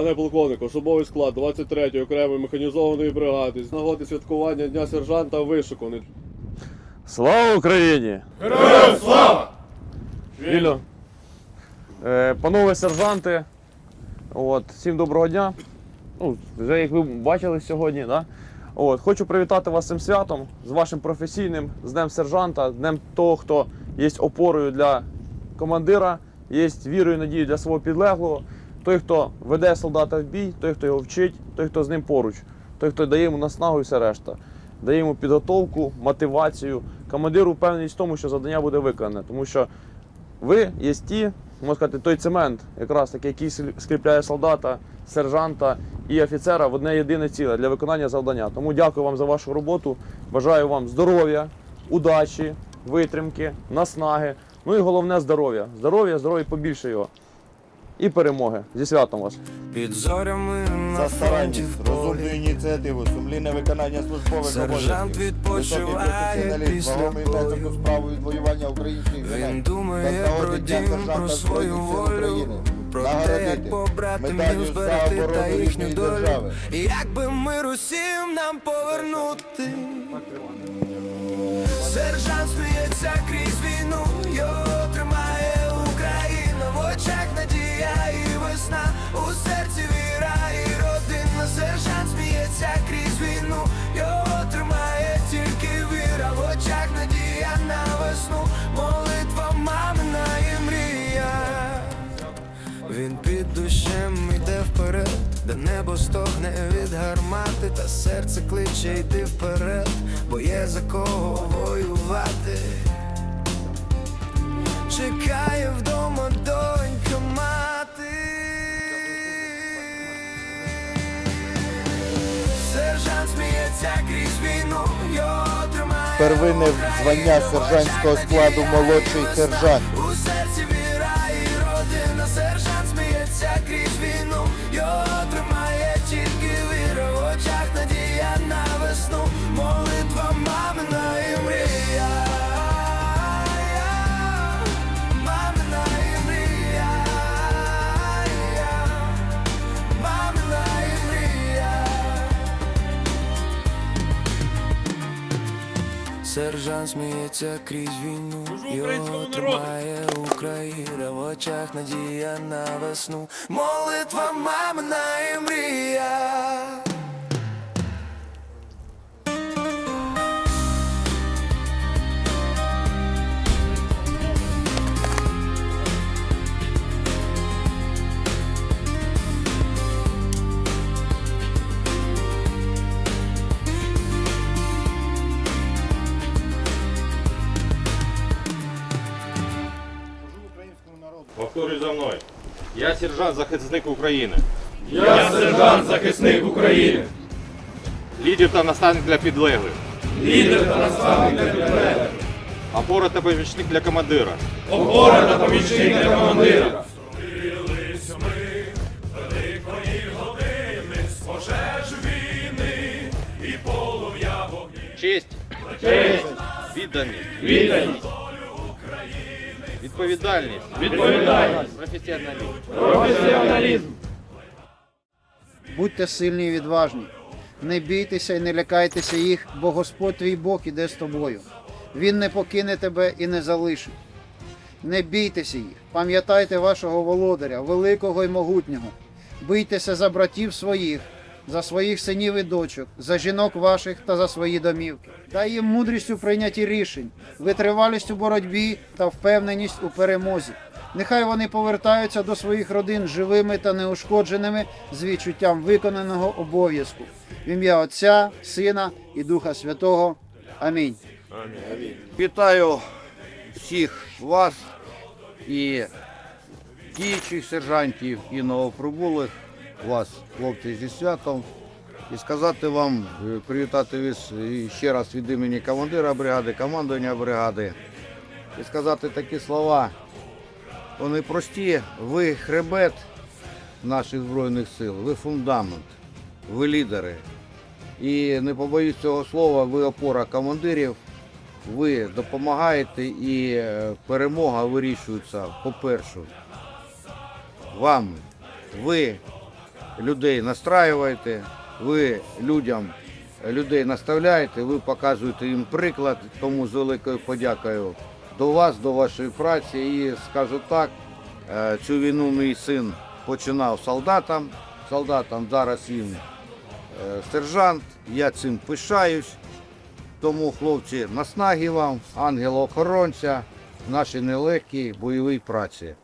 Пане полковник, особовий склад 23-ї окремої механізованої бригади з нагоди святкування Дня сержанта вишуканий. Слава Україні! Героям слава! Вільно. Е, панове сержанти, от, всім доброго дня. Ну, вже як ви бачили сьогодні, да? От, хочу привітати вас цим святом, з вашим професійним, з Днем сержанта, з Днем того, хто є опорою для командира, є вірою і надією для свого підлеглого. Той, хто веде солдата в бій, той, хто його вчить, той, хто з ним поруч, той, хто дає йому наснагу і все решта, дає йому підготовку, мотивацію. Командиру впевненість в тому, що завдання буде виконане, тому що ви є ті, можна сказати, той цемент, якраз таки, який скріпляє солдата, сержанта і офіцера в одне єдине ціле для виконання завдання. Тому дякую вам за вашу роботу. Бажаю вам здоров'я, удачі, витримки, наснаги. Ну і головне здоров'я. Здоров'я, здоров'я побільше його. І перемоги. Зі святом вас. Під зорями на За фронті старанність, в полі розумну ініціативу, сумлінне виконання службових Сержант обов'язків, високий відпочиває професіоналізм, після вагомий внесок у бою. справу відвоювання українських Він земель. думає Та про дім, сержанта про свою Збройних Сил волю, України. про те, Нагородити як побратимів медаллю за зберегти та їхню рідної долю. держави. І як би мир усім нам повернути. Сержант сміється крізь війну, дощем іде вперед, де небо стогне від гармати, та серце кличе йди вперед, бо є за кого воювати. Чекає вдома донька мати. Сержант сміється крізь війну, його тримає. Первинне звання сержантського складу молодший сержант. Сержант сміється крізь війну, його тримає Україна. В очах надія на весну, молитва мамина і мрія. Повторюй за мною. Я сержант захисник України. Я сержант захисник України, Лідер та наставник для підлеглих. лідер та наставник для підлеглих, Опора та помічник для командира. опора та помічник для командира. Честь. Відданість. Відданість, Відповідальність. відповідальність, Професіоналізм. професіоналізм. Будьте сильні і відважні. Не бійтеся і не лякайтеся їх, бо Господь твій Бог іде з тобою. Він не покине тебе і не залишить. Не бійтеся їх, пам'ятайте вашого володаря, великого і могутнього. Бийтеся за братів своїх, за своїх синів і дочок, за жінок ваших та за свої домівки. Дай їм мудрість у прийнятті рішень, витривалість у боротьбі та впевненість у перемозі. Нехай вони повертаються до своїх родин живими та неушкодженими з відчуттям виконаного обов'язку. В ім'я Отця, Сина і Духа Святого. Амінь. Вітаю всіх вас і діючих сержантів, і новоприбулих вас, хлопці, зі святом. І сказати вам, е, привітати вас ще раз від імені командира бригади, командування бригади. І сказати такі слова. Вони прості, ви хребет наших Збройних сил, ви фундамент, ви лідери. І не побоюсь цього слова, ви опора командирів, ви допомагаєте і е, перемога вирішується, по-перше, вами. Ви людей настраюєте, ви людям людей наставляєте, ви показуєте їм приклад, тому з великою подякою до вас, до вашої праці. І скажу так, е, цю війну мій син починав солдатом. Солдатом зараз він е, сержант. Я цим пишаюсь. Тому, хлопці, наснаги вам, ангела-охоронця, нашій нелегкій бойовій праці.